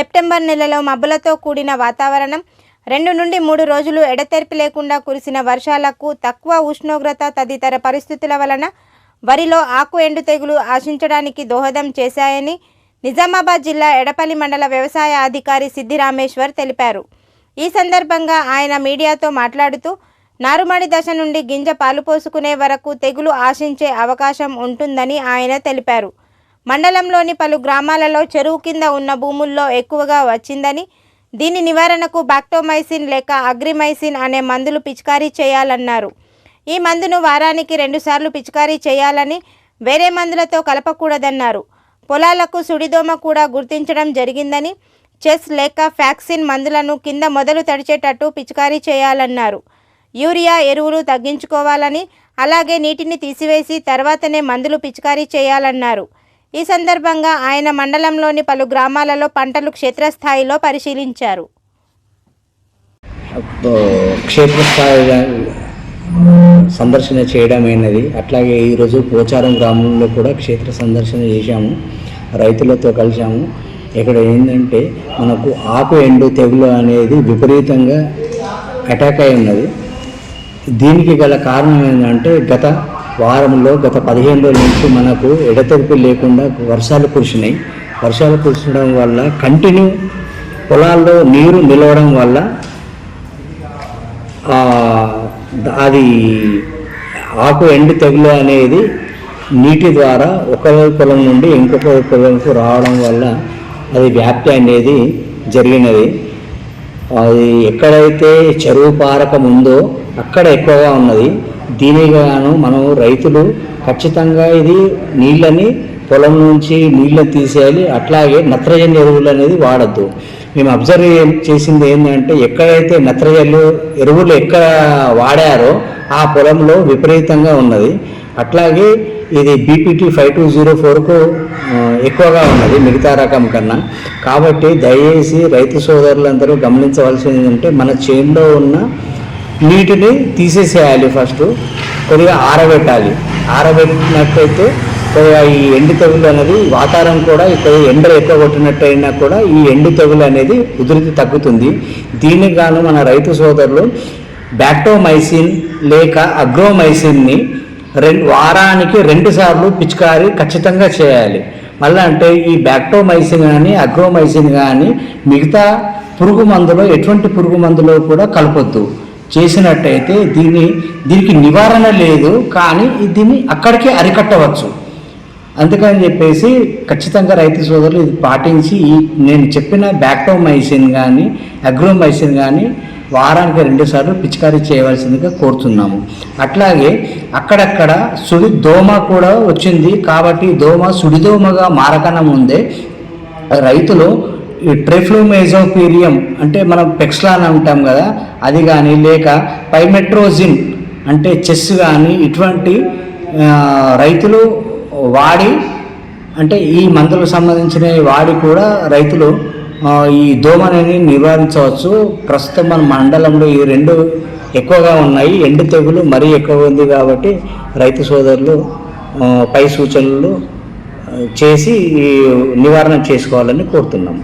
September నెలలో మబ్బులతో కూడిన వాతావరణం రెండు నుండి మూడు రోజులు ఎడతెరిపి లేకుండా కురిసిన వర్షాలకు తక్కువ ఉష్ణోగ్రత తదితర పరిస్థితుల వలన వరిలో ఆకు ఎండు తెగులు ఆశించడానికి దోహదం చేశాయని నిజామాబాద్ జిల్లా ఎడపల్లి మండల వ్యవసాయ అధికారి సిద్ధి రామేశ్వర్ తెలిపారు. ఈ సందర్భంగా ఆయన మీడియాతో మాట్లాడుతూ నారుమడి దశ నుండి గింజ పాలు పోసుకునే వరకు తెగులు ఆశించే అవకాశం ఉంటుందని ఆయన తెలిపారు. మండలంలోని పలు గ్రామాలలో చెరువు కింద ఉన్న భూముల్లో ఎక్కువగా వచ్చిందని దీని నివారణకు బాక్టోమైసిన్ లేక అగ్రిమైసిన్ అనే మందులు పిచికారీ చేయాలన్నారు. ఈ మందును వారానికి రెండుసార్లు పిచికారీ చేయాలని వేరే మందులతో కలపకూడదన్నారు. పొలాలకు సుడిదోమ కూడా గుర్తించడం జరిగిందని చెస్ లేక ఫ్యాక్సిన్ మందులను కింద మొదలు తడిచేటట్టు పిచికారీ చేయాలన్నారు. యూరియా ఎరువులు తగ్గించుకోవాలని అలాగే నీటిని తీసివేసి తర్వాతనే మందులు పిచికారీ చేయాలన్నారు. ఈ సందర్భంగా ఆయన మండలంలోని పలు గ్రామాలలో పంటలు క్షేత్రస్థాయిలో పరిశీలించారు. క్షేత్రస్థాయి సందర్శన చేయడమైనది. అట్లాగే ఈరోజు పోచారం గ్రామంలో కూడా క్షేత్ర సందర్శన చేశాము. రైతులతో కలిశాము. ఇక్కడ ఏంటంటే మనకు ఆకు ఎండు తెగులు అనేది విపరీతంగా అటాక్ అయి ఉన్నది. దీనికి గల కారణం ఏంటంటే గత వారంలో గత పదిహేను రోజుల నుంచి మనకు ఎడతెరిపి లేకుండా వర్షాలు కురిసినాయి. వర్షాలు కురిసడం వల్ల కంటిన్యూ పొలాల్లో నీరు నిలవడం వల్ల అది ఆకు ఎండు తెగులు అనేది నీటి ద్వారా ఒక పొలం నుండి ఇంకొక పొలంకు రావడం వల్ల అది వ్యాప్తి అనేది జరిగినది. అది ఎక్కడైతే చెరువు పారకం ఉందో అక్కడ ఎక్కువగా ఉన్నది. దీనిగాను మనం రైతులు ఖచ్చితంగా ఇది నీళ్ళని పొలం నుంచి నీళ్ళని తీసేయాలి. అట్లాగే నత్రజని ఎరువులు అనేది వాడద్దు. మేము అబ్జర్వ్ చేసింది ఏంటంటే ఎక్కడైతే నత్రజని ఎరువులు ఎక్కడ వాడారో ఆ పొలంలో విపరీతంగా ఉన్నది. అట్లాగే ఇది బీపీటీ ఫైవ్ టూ జీరో ఫోర్కు ఎక్కువగా ఉన్నది మిగతా రకం కన్నా. కాబట్టి దయచేసి రైతు సోదరులందరూ గమనించవలసింది ఏంటంటే మన చేనులో ఉన్న నీటిని తీసేసేయాలి ఫస్ట్ కొద్దిగా ఆరబెట్టాలి. ఆరబెట్టినట్టయితే కొద్దిగా ఈ ఎండు తెగులు అనేది వాతావరణం కూడా ఇక్కడ ఎండలు ఎక్కువ కొట్టినట్టు అయినా కూడా ఈ ఎండు తెగులు అనేది ఉధృతి తగ్గుతుంది. దీనికి గాను మన రైతు సోదరులు బ్యాక్టోమైసిన్ లేక అగ్రోమైసిన్ని రెండు వారానికి రెండు సార్లు పిచికారీ ఖచ్చితంగా చేయాలి. మళ్ళీ అంటే ఈ బ్యాక్టోమైసిన్ కానీ అగ్రోమైసిన్ కానీ మిగతా పురుగు మందులో ఎటువంటి పురుగు మందులో కూడా కలపొద్దు. చేసినట్టయితే దీన్ని దీనికి నివారణ లేదు కానీ దీన్ని అక్కడికే అరికట్టవచ్చు. అందుకని చెప్పేసి ఖచ్చితంగా రైతు సోదరులు ఇది పాటించి ఈ నేను చెప్పిన బ్యాక్టోమైసిన్ కానీ అగ్రోమైసిన్ కానీ వారానికి రెండుసార్లు పిచికారీ చేయవలసిందిగా కోరుతున్నాము. అట్లాగే అక్కడక్కడ సుడి దోమ కూడా వచ్చింది కాబట్టి దోమ సుడిదోమగా మారకన ముందే రైతులు ట్రెఫ్లోమేజోపీరియం అంటే మనం పెక్స్లా అని అంటాం కదా అది కానీ లేక పైమెట్రోజిన్ అంటే చెస్ కానీ ఇటువంటి రైతులు వాడి అంటే ఈ మందులకు సంబంధించిన వాడి కూడా రైతులు ఈ దోమని నివారించవచ్చు. ప్రస్తుతం మన మండలంలో ఈ రెండు ఎక్కువగా ఉన్నాయి. ఎండు తెగులు మరీ ఎక్కువ ఉంది కాబట్టి రైతు సోదరులు పై సూచనలు చేసి ఈ నివారణ చేసుకోవాలని కోరుతున్నాము